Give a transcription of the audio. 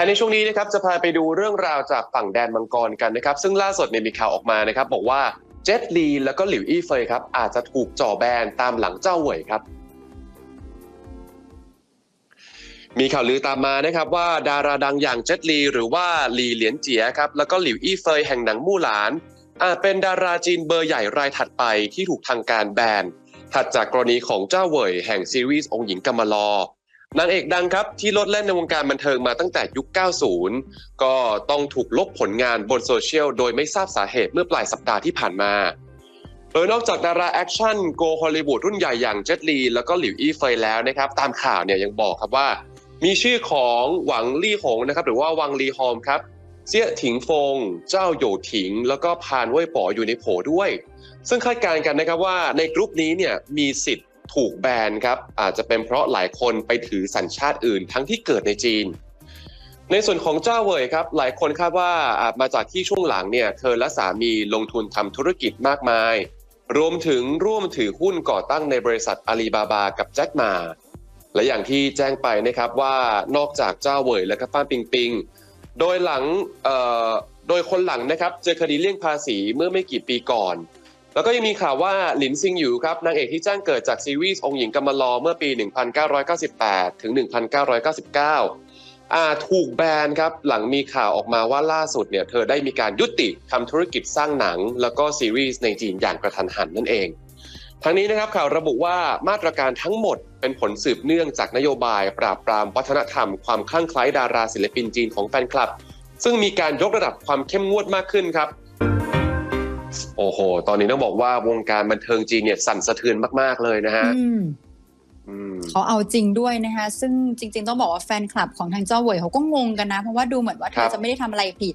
ท้ในช่วงนี้นะครับจะพาไปดูเรื่องราวจากฝั่งแดนมังกรกันนะครับ ซึ่งล่าสุดเนี่ยมีข่าวออกมานะครับ บอกว่าเจ็ตลีแล้วก็หลิวอี้เฟยครับอาจจะถูกจ่อแบนตามหลังเจ้าเหวยครับมีข่าวลือตามมานะครับว่าดาราดังอย่างเจ็ตลีหรือว่าหลีเหลียนเจียครับแล้วก็หลิวอี้เฟยแห่งหนังมู่หลาน อาจเป็นดาราจีนเบอร์ใหญ่รายถัดไปที่ถูกทางการแบนถัดจากกรณีของเจ้าเหวยแห่งซีรีส์องค์หญิงกำมะลอ นางเอกดังครับ ที่ลดเล่นในวงการบันเทิงมาตั้งแต่ยุค 90 ก็ต้องถูกลบผลงานบนโซเชียลโดยไม่ทราบสาเหตุเมื่อปลายสัปดาห์ที่ผ่านมาโดยนอกจากดาราแอคชั่นโกฮอลลีวูดรุ่นใหญ่อย่างเจตลีแล้วก็หลิวอี้เฟยแล้วนะครับ ตามข่าวเนี่ยยังบอกครับว่า มีชื่อของหวังลี่หงนะครับ หรือว่าวังลีฮอมครับเสี่ยถิงฟง เจ้าโหยถิง แล้วก็พานเว่ยป๋ออยู่ในโผด้วย ซึ่งคาดการณ์กันนะครับว่าในกลุ่มนี้เนี่ยมีสิทธิ์ ถูกแบนครับอาจจะเป็นเพราะหลายคนไปถือสัญชาติอื่น ทั้งที่เกิดในจีน ในส่วนของเจ้าเวยครับ หลายคนคาดว่าอาจมาจากที่ช่วงหลังเนี่ยเธอและสามีลงทุนทำธุรกิจมากมาย รวมถึงร่วมถือหุ้นก่อตั้งในบริษัทอาลีบาบากับแจ็คหมาและอย่างที่แจ้งไปนะครับว่านอกจากเจ้าเวยและก็ฟ้านปิงปิงโดยหลังเอ่อโดยคนหลังนะครับเจอคดีเลี่ยงภาษีเมื่อไม่กี่ปีก่อน แล้วก็ยังมีข่าวว่าหลินซิงหยูครับนางเอกที่แจ้งเกิดจากซีรีส์องค์หญิงกำมะลอเมื่อปี 1998 ถึง 1999 อาถูกแบนครับหลังมีข่าวออกมาว่าล่าสุดเนี่ยเธอได้มีการยุติทำธุรกิจสร้างหนัง แล้วก็ซีรีส์ในจีนอย่างกระทันหันนั่นเอง ทั้งนี้นะครับข่าวระบุว่ามาตรการทั้งหมดเป็นผลสืบเนื่องจากนโยบายปราบปรามวัฒนธรรมความคลั่งไคล้ดาราศิลปินจีนของแฟนคลับ ซึ่งมีการยกระดับความเข้มงวดมากขึ้นครับ โอ้โห ตอนนี้ต้องบอกว่าวงการบันเทิงจีนเนี่ยสั่นสะเทือนมาก ๆ เลยนะฮะอืมอืมเขาเอาจริงด้วยนะคะซึ่งจริง ๆ ต้องบอกว่าแฟนคลับของทางเจ้าเหวยเขาก็งงกันนะ เพราะว่าดูเหมือนว่าเธครัอบจะไม่ได้ทำอะไรผิด